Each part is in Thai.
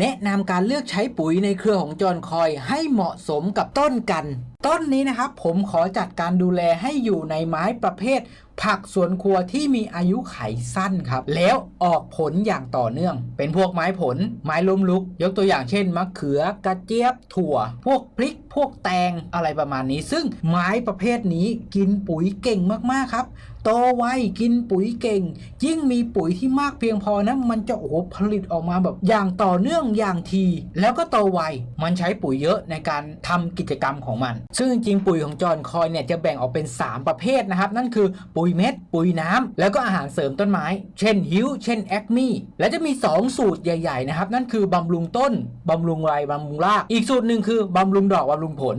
แนะนำการเลือกใช้ปุ๋ยในเครือของจอนคอยให้เหมาะสมกับต้นกัน ต้นนี้นะครับผมขอจัดการดูแลให้อยู่ในไม้ประเภท ผักสวนครัวที่มีอายุไขสั้นครับ แล้วออกผลอย่างต่อเนื่อง เป็นพวกไม้ผล ไม้ล้มลุก ยกตัวอย่างเช่น มะเขือกระเจี๊ยบ ถั่ว พวกพริก พวกแตงอะไรประมาณนี้ ซึ่งไม้ประเภทนี้กินปุ๋ยเก่งมากๆครับ โตไวกินปุ๋ยเก่ง ยิ่งมีปุ๋ยที่มากเพียงพอนะมันจะโอ้โหผลิตออกมาแบบอย่างต่อเนื่องอย่างที แล้วก็โตไวมันใช้ปุ๋ยเยอะในการทำกิจกรรมของมัน ซึ่งจริงปุ๋ยของจอห์นคอยเนี่ยจะแบ่งออกเป็น 3 ประเภทนะครับ นั่นคือปุ๋ยเม็ด ปุ๋ยน้ำแล้วก็อาหารเสริมต้นไม้ เช่นฮิวเช่นแอคมี่และจะมี 2 สูตรใหญ่ ๆ นะครับ นั่นคือบำรุงต้นบำรุงไรบำรุงราก อีกสูตรหนึ่งคือบำรุงดอกบำรุงผล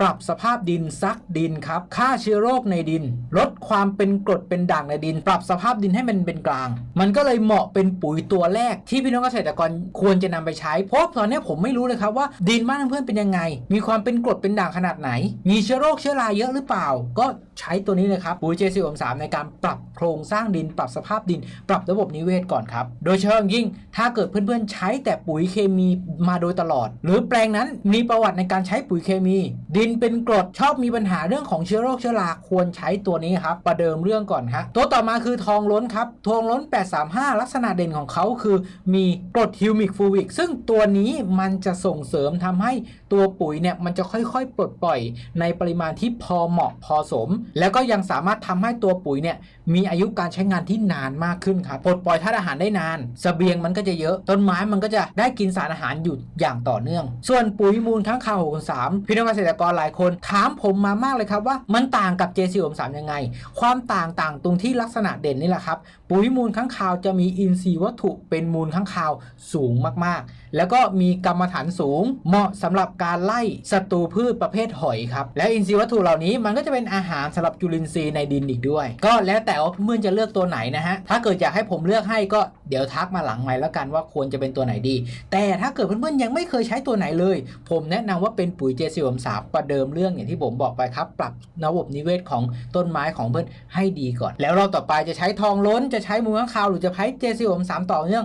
ปรับสภาพดินซักดินครับฆ่าเชื้อโรคในดิน ลดความเป็นกรดเป็นด่างในดิน ปรับสภาพดินให้มันเป็นกลาง มันก็เลยเหมาะเป็นปุ๋ยตัวแรก ที่พี่น้องเกษตรกรควรจะนำไปใช้เพราะตอนนี้ผมไม่รู้เลยครับว่าดินบ้านเพื่อนเป็นยังไง มีความเป็นกรดเป็นด่างขนาดไหน มีเชื้อโรคเชื้อราเยอะหรือเปล่า ก็ ใช้ตัวนี้เลยครับปุ๋ย JC 3ในการปรับโครงสร้างดิน ปรับสภาพดิน ปรับระบบนิเวศก่อนครับ โดยเฉพาะอย่างยิ่งถ้าเกิดเพื่อนๆใช้แต่ปุ๋ยเคมีมาโดยตลอด หรือแปลงนั้นมีประวัติในการใช้ปุ๋ยเคมี ดินเป็นกรดชอบมีปัญหาเรื่องของเชื้อโรคเชื้อราควรใช้ตัวนี้ครับประเดิมเรื่องก่อนฮะตัวต่อมาคือทองล้นครับทองล้น 835 ลักษณะเด่นของเขาคือ มีกรดฮิวมิกฟูวิกซึ่งตัวนี้มันจะส่งเสริมทำให้ตัวปุ๋ยเนี่ยมันจะค่อยๆ ปลดปล่อยในปริมาณที่พอเหมาะพอสมแล้วก็ยังสามารถทำให้ตัวปุ๋ยเนี่ยมีอายุการใช้งานที่นานมากขึ้นครับปลดปล่อยธาตุอาหารได้นานสเสบียงมันก็จะเยอะ ต้นไม้มันก็จะได้กินสารอาหารอยู่อย่างต่อเนื่อง ส่วนปุ๋ยมูลค้างคาว63พี่น้องเกษตรกรหลายคนถามผมมามากเลยครับว่ามันต่างกับ JC 3ยังไง ความต่างต่างตรงที่ลักษณะเด่นนี่แหละครับ ปุ๋ยมูลค้างคาวจะมีอินทรีย์วัตถุเป็นมูลค้างคาวสูงมากๆ แล้วก็มีกรรมฐานสูง เหมาะสำหรับการไล่ศัตรูพืชประเภทหอยครับ และอินทรีย์วัตถุเหล่านี้มันก็จะเป็นอาหารสำหรับจุลินทรีย์ในดินอีกด้วย ก็แล้วแต่ว่าเมื่อจะเลือกตัวไหนนะฮะถ้าเกิดอยากให้ผมเลือกให้ก็เดี๋ยวทักมาหลังไมค์แล้วกันว่าควรจะเป็นตัวไหนดี แต่ถ้าเกิดเพื่อนๆยังไม่เคยใช้ตัวไหนเลย ผมแนะนำว่าเป็นปุ๋ยเจสิวมสามประเดิมเรื่องอย่างที่ผมบอกไปครับ ปรับระบบนิเวศของต้นไม้ของเพื่อนให้ดีก่อน แล้วเราต่อไปจะใช้ทองล้นจะใช้มูลค้างคาวหรือจะใช้เจสิวมสามต่อเนื่อง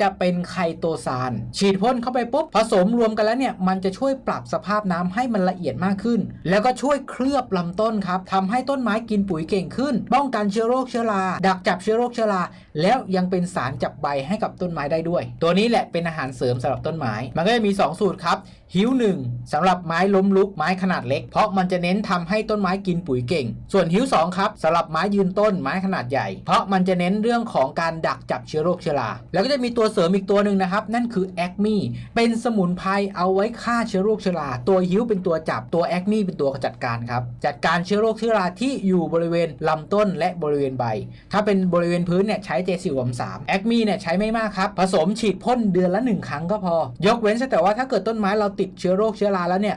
จะเป็นไคโตซานฉีดพ่นเข้าไปปุ๊บผสมรวมกันแล้วเนี่ยมันจะช่วยปรับสภาพน้ำให้มันละเอียดมากขึ้น แล้วก็ช่วยเคลือบลำต้นครับทำให้ต้นไม้กินปุ๋ยเก่งขึ้น ป้องกันเชื้อโรคเชื้อราดักจับเชื้อโรคเชื้อรา แล้วยังเป็นสารจับใบให้กับต้นไม้ได้ด้วย ตัวนี้แหละเป็นอาหารเสริมสำหรับต้นไม้ มันก็จะมี 2 สูตรครับหิวหนึ่งสำหรับไม้ล้มลุกไม้ขนาดเล็ก เพราะมันจะเน้นทำให้ต้นไม้กินปุ๋ยเก่ง ส่วนหิวสองครับสำหรับไม้ยืนต้นไม้ขนาดใหญ่ เพราะมันจะเน้นเรื่องของการดักจับเชื้อโรคเชื้อราแล้วก็จะมีตัวเสริมอีกตัวหนึ่งนะครับ นั่นคือแอคมี่เป็นสมุนไพรเอาไว้ฆ่าเชื้อโรคเชื้อราตัวหิวเป็นตัวจับตัวแอคมี่เป็นตัวจัดการครับจัดการเชื้อโรคเชื้อราที่อยู่บริเวณลำต้นและบริเวณใบ ถ้าเป็นบริเวณพื้นเนี่ยใช้เจสิวมสามแอคมีเนี่ยใช้ไม่มากครับ ผสมฉีดพ่นเดือนละหนึ่งครั้งก็พอ ยกเว้นแต่ว่าถ้าเกิดต้นไม้เราติดเชื้อโรคเชื้อราแล้วเนี่ย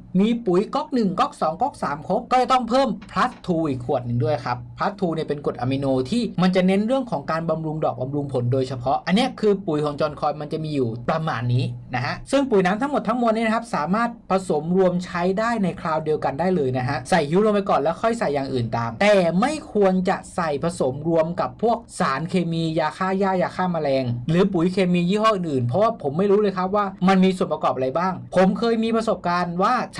มีปุ๋ยก๊อก1ก๊อก2ก๊อก3ครบ ก็จะต้องเพิ่ม plus 2อีกขวดหนึ่งด้วยครับ plus 2เนี่ยเป็นกรดอะมิโนที่มันจะเน้นเรื่องของการบำรุงดอกบำรุงผลโดยเฉพาะ อันนี้คือปุ๋ยของจอห์นคอยมันจะมีอยู่ประมาณนี้นะฮะ ซึ่งปุ๋ยน้ำทั้งหมดทั้งมวลนี้นะครับสามารถผสมรวมใช้ได้ในคราวเดียวกันได้เลยนะฮะ ใส่ฮิ้วลงไปก่อนแล้วค่อยใส่อย่างอื่นตาม แต่ไม่ควรจะใส่ผสมรวมกับพวกสารเคมียาฆ่าหญ้ายาฆ่าแมลง หรือปุ๋ยเคมียี่ห้ออื่นๆ เพราะว่าผมไม่รู้เลยครับว่ามันมีส่วนประกอบอะไรบ้าง ผมเคยมีประสบการณ์ว่าใ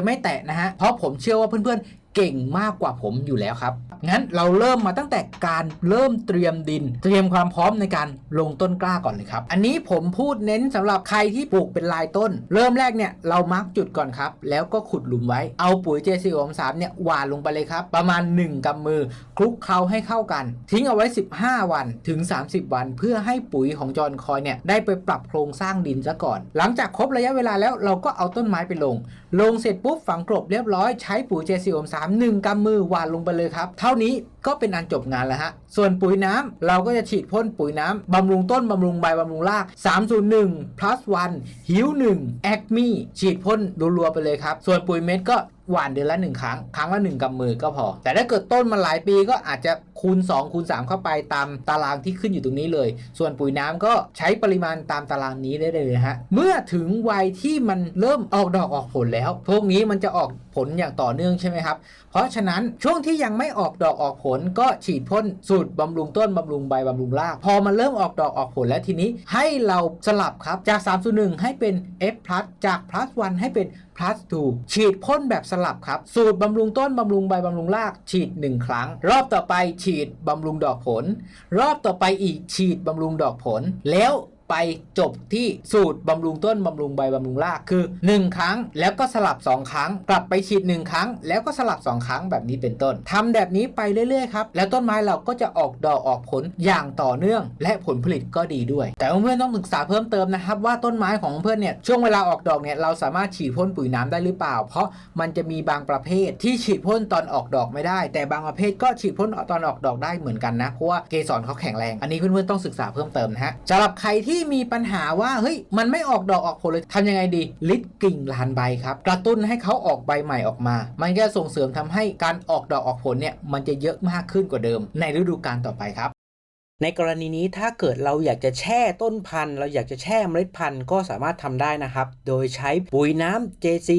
ไม่แตะนะฮะเพราะผมเชื่อว่าเพื่อน เก่งมากกว่าผมอยู่แล้วครับ งั้นเราเริ่มมาตั้งแต่การเริ่มเตรียมดิน เตรียมความพร้อมในการลงต้นกล้าก่อนเลยครับ อันนี้ผมพูดเน้นสำหรับใครที่ปลูกเป็นลายต้น เริ่มแรกเนี่ยเรามาร์กจุดก่อนครับ แล้วก็ขุดหลุมไว้ เอาปุ๋ยเจซีอมสามเนี่ยหว่านลงไปเลยครับ ประมาณ 1กำมือ คลุกเคล้าให้เข้ากัน ทิ้งเอาไว้ 15 วันถึง 30 วัน เพื่อให้ปุ๋ยของจอห์นคอยเนี่ยได้ไปปรับโครงสร้างดินซะก่อน หลังจากครบระยะเวลาแล้วเราก็เอาต้นไม้ไปลง ลงเสร็จปุ๊บฝังกลบเรียบร้อยใช้ปุ๋ยเจซีอมสาม3 1กำมือหวานลงไปเลยครับ เท่านี้ก็เป็นอันจบงานแล้วฮะ ส่วนปุ๋ยน้ำเราก็จะฉีดพ่นปุ๋ยน้ำบำรุงต้นบำรุงใบบำรุงราก 301 plus 1หิว1 a c m e ฉีดพ่นรัวๆไปเลยครับ ส่วนปุ๋ยเม็ดก็หวานเดือนละ 1 ครั้ง ครั้งละ 1กำมือก็พอ แต่ถ้าเกิดต้นมันหลายปีก็อาจจะคูณ 2 คูณ 3 เข้าไปตามตารางที่ขึ้นอยู่ตรงนี้เลย ส่วนปุ๋ยน้ำก็ใช้ปริมาณตามตารางนี้ได้เลยฮะ เมื่อถึงวัยที่มันเริ่มออกดอกออกผลแล้ว พวกนี้มันจะออกผลอย่างต่อเนื่องใช่ไหมครับ เพราะฉะนั้นช่วงที่ยังไม่ออกดอกออกผลก็ฉีดพ่นสูตรบำรุงต้นบำรุงใบบำรุงราก พอมันเริ่มออกดอกออกผลแล้วทีนี้ให้เราสลับครับจาก3 1ให้เป็น F+ จาก plus 1ให้เป็น plus 2ฉีดพ่นแบบสลับครับ สูตรบำรุงต้นบำรุงใบบำรุงรากฉีด 1 ครั้ง รอบต่อไปฉีดบำรุงดอกผล รอบต่อไปอีกฉีดบำรุงดอกผล แล้ว ไปจบที่สูตรบำรุงต้นบำรุงใบบำรุงรากคือ 1 ครั้งแล้วก็สลับ 2 ครั้ง กลับไปฉีด 1 ครั้ง แล้วก็สลับ 2 ครั้งแบบนี้เป็นต้นทำแบบนี้ไปเรื่อยๆครับแล้วต้นไม้เราก็จะออกดอกออกผลอย่างต่อเนื่อง และผลผลิตก็ดีด้วย แต่เพื่อนๆต้องศึกษาเพิ่มเติมนะครับ ว่าต้นไม้ของเพื่อนเนี่ยช่วงเวลาออกดอกเนี่ยเราสามารถฉีดพ่นปุ๋ยน้ำได้หรือเปล่า เพราะมันจะมีบางประเภทที่ฉีดพ่นตอนออกดอกไม่ได้ แต่บางประเภทก็ฉีดพ่นตอนออกดอกได้เหมือนกันนะเพราะว่าเกสรเขาแข็งแรง อันนี้เพื่อนๆต้องศึกษาเพิ่มเติมนะฮะสำหรับใครที่มีปัญหาว่าเฮ้ยมันไม่ออกดอกออกผลเลยทำยังไงดี ลิดกิ่งลานใบครับ กระตุ้นให้เขาออกใบใหม่ออกมา มันก็ส่งเสริมทำให้การออกดอกออกผลเนี่ยมันจะเยอะมากขึ้นกว่าเดิม ในฤดูกาลต่อไปครับ ในกรณีนี้ถ้าเกิดเราอยากจะแช่ต้นพันธุ์ เราอยากจะแช่เมล็ดพันธุ์ก็สามารถทำได้นะครับ โดยใช้ปุ๋ยน้ำ JC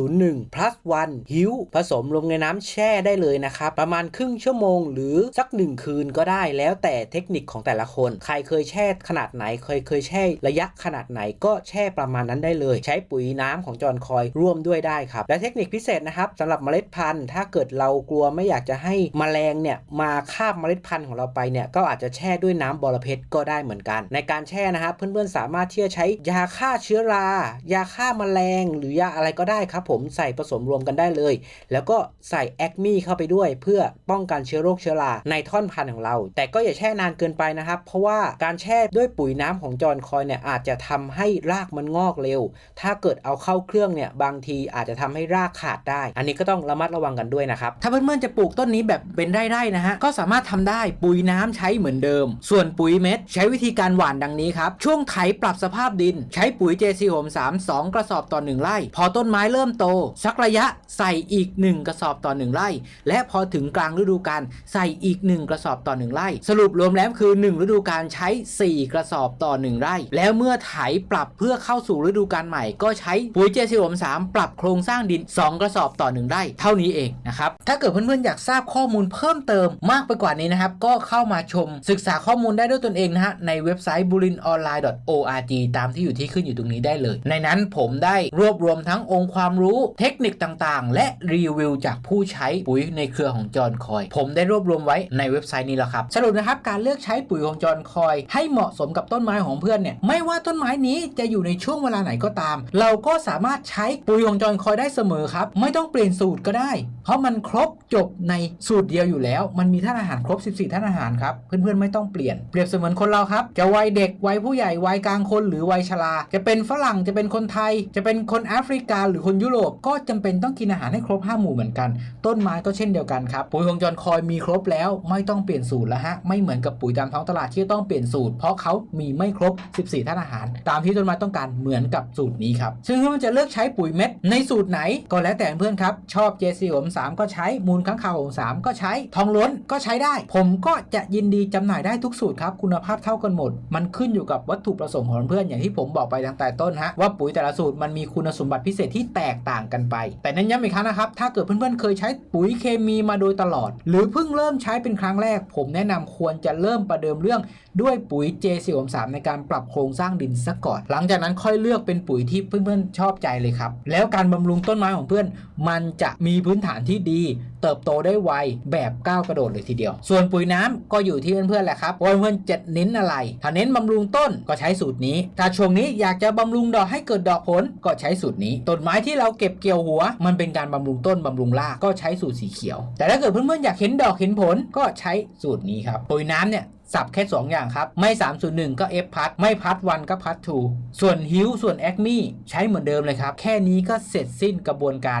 301 plus 1หิวผสมลงในน้ำแช่ได้เลยนะครับ ประมาณครึ่งชั่วโมง หรือสักหนึ่งคืนก็ได้แล้วแต่เทคนิคของแต่ละคน ใครเคยแช่ขนาดไหนเคยเคยแช่ระยะขนาดไหนก็แช่ประมาณนั้นได้เลย ใช้ปุ๋ยน้ำของจอนคอยร่วมด้วยได้ครับ และเทคนิคพิเศษนะครับสำหรับเมล็ดพันธุ์ ถ้าเกิดเรากลัวไม่อยากจะให้แมลงเนี่ยมาคาบเมล็ดพันธุ์ของเราไปเนี่ยก็อาจจะแช่ด้วยน้ำบอระเพ็ดก็ได้เหมือนกัน ในการแช่นะครับเพื่อนๆสามารถที่จะใช้ยาฆ่าเชื้อรา ยาฆ่าแมลง หรือยาอะไรก็ได้ครับผมใส่ผสมรวมกันได้เลย แล้วก็ใส่แอคมีเข้าไปด้วย เพื่อป้องกันเชื้อโรคเชื้อราในท่อนพันธุ์ของเรา แต่ก็อย่าแช่นานเกินไปนะครับ เพราะว่าการแช่ด้วยปุ๋ยน้ำของจอนคอยเนี่ยอาจจะทำให้รากมันงอกเร็ว ถ้าเกิดเอาเข้าเครื่องเนี่ยบางทีอาจจะทำให้รากขาดได้ อันนี้ก็ต้องระมัดระวังกันด้วยนะครับถ้าเพื่อนๆจะปลูกต้นนี้แบบเป็นไร่ๆนะฮะก็สามารถทำได้ปุ๋ยน้ำใช้เหมือนเดิมส่วนปุ๋ยเม็ด ใช้วิธีการหว่านดังนี้ครับ ช่วงไถปรับสภาพดิน ใช้ปุ๋ย JC หม3 2 กระสอบต่อ 1 ไร่ พอต้นไม้เริ่มโต สักระยะใส่อีก 1 กระสอบต่อ 1 ไร่ และพอถึงกลางฤดูกาลใส่อีก 1 กระสอบต่อ 1 ไร่ สรุปรวมแล้วคือ 1 ฤดูกาลใช้ 4 กระสอบต่อ 1 ไร่ แล้วเมื่อไถปรับเพื่อเข้าสู่ฤดูกาลใหม่ ก็ใช้ปุ๋ย JC หม3ปรับโครงสร้างดิน 2 กระสอบต่อ 1 ไร่ เท่านี้เองนะครับถ้าเกิดเพื่อนๆอยากทราบข้อมูลเพิ่มเติมมากไปกว่านี้นะครับก็เข้ามาชมศึกษาาข้อมูลได้ด้วยตนเองนะฮะ ในเว็บไซต์ burinonline.org ตามที่อยู่ที่ขึ้นอยู่ตรงนี้ได้เลย ในนั้นผมได้รวบรวมทั้งองค์ความรู้เทคนิคต่างๆ และรีวิวจากผู้ใช้ปุ๋ยในเครือของจอห์นคอย ผมได้รวบรวมไว้ในเว็บไซต์นี้แล้วครับ สรุปนะครับการเลือกใช้ปุ๋ยของจอห์นคอย ให้เหมาะสมกับต้นไม้ของเพื่อนเนี่ยไม่ว่าต้นไม้นี้จะอยู่ในช่วงเวลาไหนก็ตาม เราก็สามารถใช้ปุ๋ยของจอห์นคอยได้เสมอครับไม่ต้องเปลี่ยนสูตรก็ได้ เพราะมันครบจบในสูตรเดียวอยู่แล้ว มันมีท่านอาหารครบ 14ท่านอาหารครับเพื่อนๆไม่ต้องเปลี่ยน เปรียบเสมือนคนเราครับ จะวัยเด็กวัยผู้ใหญ่วัยกลางคนหรือวัยชรา จะเป็นฝรั่งจะเป็นคนไทย จะเป็นคนแอฟริกาหรือคนยุโรปก็จำเป็นต้องกินอาหารให้ครบ5หมู่เหมือนกัน ต้นไม้ก็เช่นเดียวกันครับปุ๋ยของจอห์นคอยมีครบแล้วไม่ต้องเปลี่ยนสูตรแล้วฮะไม่เหมือนกับปุ๋ยตามท้องตลาดที่ต้องเปลี่ยนสูตร เพราะเขามีไม่ครบ 14ท่านอาหาร ตามที่ต้นไม้ต้องการเหมือนกับสูตรนี้ครับซึ่งเพื่อนจะเลือกใช้ปุ๋ยเม็ดในสูตรไหนก็แล้วแต่เพื่อนครับชอบ JC หม3ก็ใช้มูลค้างคาวหม3ก็ใช้ทองล้นก็ใช้ได้ ผมก็จะยินดีจำหน่ายได้ทุกสูตรครับคุณภาพเท่ากันหมด มันขึ้นอยู่กับวัตถุประสงค์ของเพื่อนอย่างที่ผมบอกไปตั้งแต่ต้นฮะว่าปุ๋ยแต่ละสูตรมันมีคุณสมบัติพิเศษที่แตกต่างกันไป แต่เน้นย้ำอีกครั้งนะครับถ้าเกิดเพื่อนๆเคยใช้ปุ๋ยเคมีมาโดยตลอด หรือเพิ่งเริ่มใช้เป็นครั้งแรก ผมแนะนำควรจะเริ่มประเดิมเรื่องด้วยปุ๋ย J4 3ในการปรับโครงสร้างดินซะก่อน หลังจากนั้นค่อยเลือกเป็นปุ๋ยที่เพื่อนๆชอบใจเลยครับ แล้วการบำรุงต้นไม้ของเพื่อน มันจะมีพื้นฐานที่ดี เติบโตได้ไวแบบก้าวกระโดดเลยทีเดียว ส่วนปุ๋ยน้ำก็อยู่ที่เพื่อนๆแหละครับว่าเพื่อนจะเน้นอะไร ถ้าเน้นบำรุงต้นก็ใช้สูตรนี้ ถ้าช่วงนี้อยากจะบำรุงดอกให้เกิดดอกผลก็ใช้สูตรนี้ ต้นไม้ที่เราเก็บเกี่ยวหัว มันเป็นการบำรุงต้นบำรุงรากก็ใช้สูตรสีเขียว แต่ถ้าเกิดเพื่อนๆอยากเห็นดอกเห็นผลก็ใช้สูตรนี้ครับปุ๋ยน้ำเนี่ยสับแค่ 2 อย่างครับ ไม่ 301 ก็ F พัดไม่พัดวันก็พัดทูส่วนฮิวส่วนแอคมี่ใช้เหมือนเดิมเลยครับ แค่นี้ก็เสร็จสิ้นกระบวนการ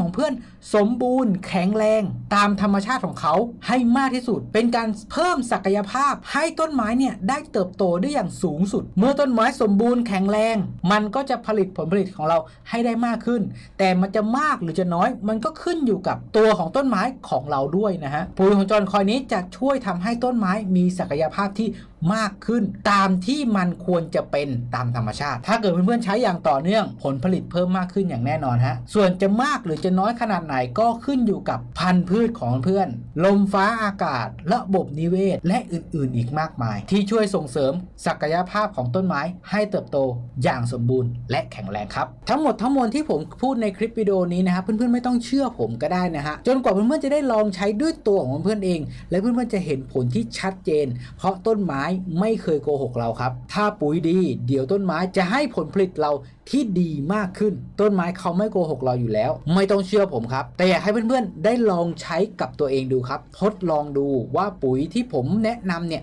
ของเพื่อนสมบูรณ์แข็งแรงตามธรรมชาติของเขาให้มากที่สุด เป็นการเพิ่มศักยภาพให้ต้นไม้เนี่ยได้เติบโตได้อย่างสูงสุด เมื่อต้นไม้สมบูรณ์แข็งแรง มันก็จะผลิตผลผลิตของเราให้ได้มากขึ้น แต่มันจะมากหรือจะน้อย มันก็ขึ้นอยู่กับตัวของต้นไม้ของเราด้วยนะฮะปุ๋ยของจอนคอยนี้จะช่วยทำให้ต้นไม้มีศักยภาพที่มากขึ้น ตามที่มันควรจะเป็นตามธรรมชาติ ถ้าเกิดเพื่อนๆใช้อย่างต่อเนื่องผลผลิตเพิ่มมากขึ้นอย่างแน่นอนฮะส่วนจะมากหรือจะน้อยขนาดไหนก็ขึ้นอยู่กับพันธุ์พืชของเพื่อน ลมฟ้าอากาศ ระบบนิเวศ และอื่นๆ อีกมากมาย ที่ช่วยส่งเสริมศักยภาพของต้นไม้ให้เติบโตอย่างสมบูรณ์ และแข็งแรงครับ ทั้งหมดทั้งมวลที่ผมพูดในคลิปวิดีโอนี้นะครับเพื่อนๆไม่ต้องเชื่อผมก็ได้นะฮะจนกว่าเพื่อนๆจะได้ลองใช้ด้วยตัวของเพื่อนเอง และเพื่อนๆจะเห็นผลที่ชัดเจน เพราะต้นไม้ไม่เคยโกหกเราครับ ถ้าปุ๋ยดี เดี๋ยวต้นไม้จะให้ผลผลิตเรา ที่ดีมากขึ้น ต้นไม้เขาไม่โกหกเราอยู่แล้ว ไม่ต้องเชื่อผมครับ แต่อยากให้เพื่อนๆ ได้ลองใช้กับตัวเองดูครับ ทดลองดูว่าปุ๋ยที่ผมแนะนำเนี่ย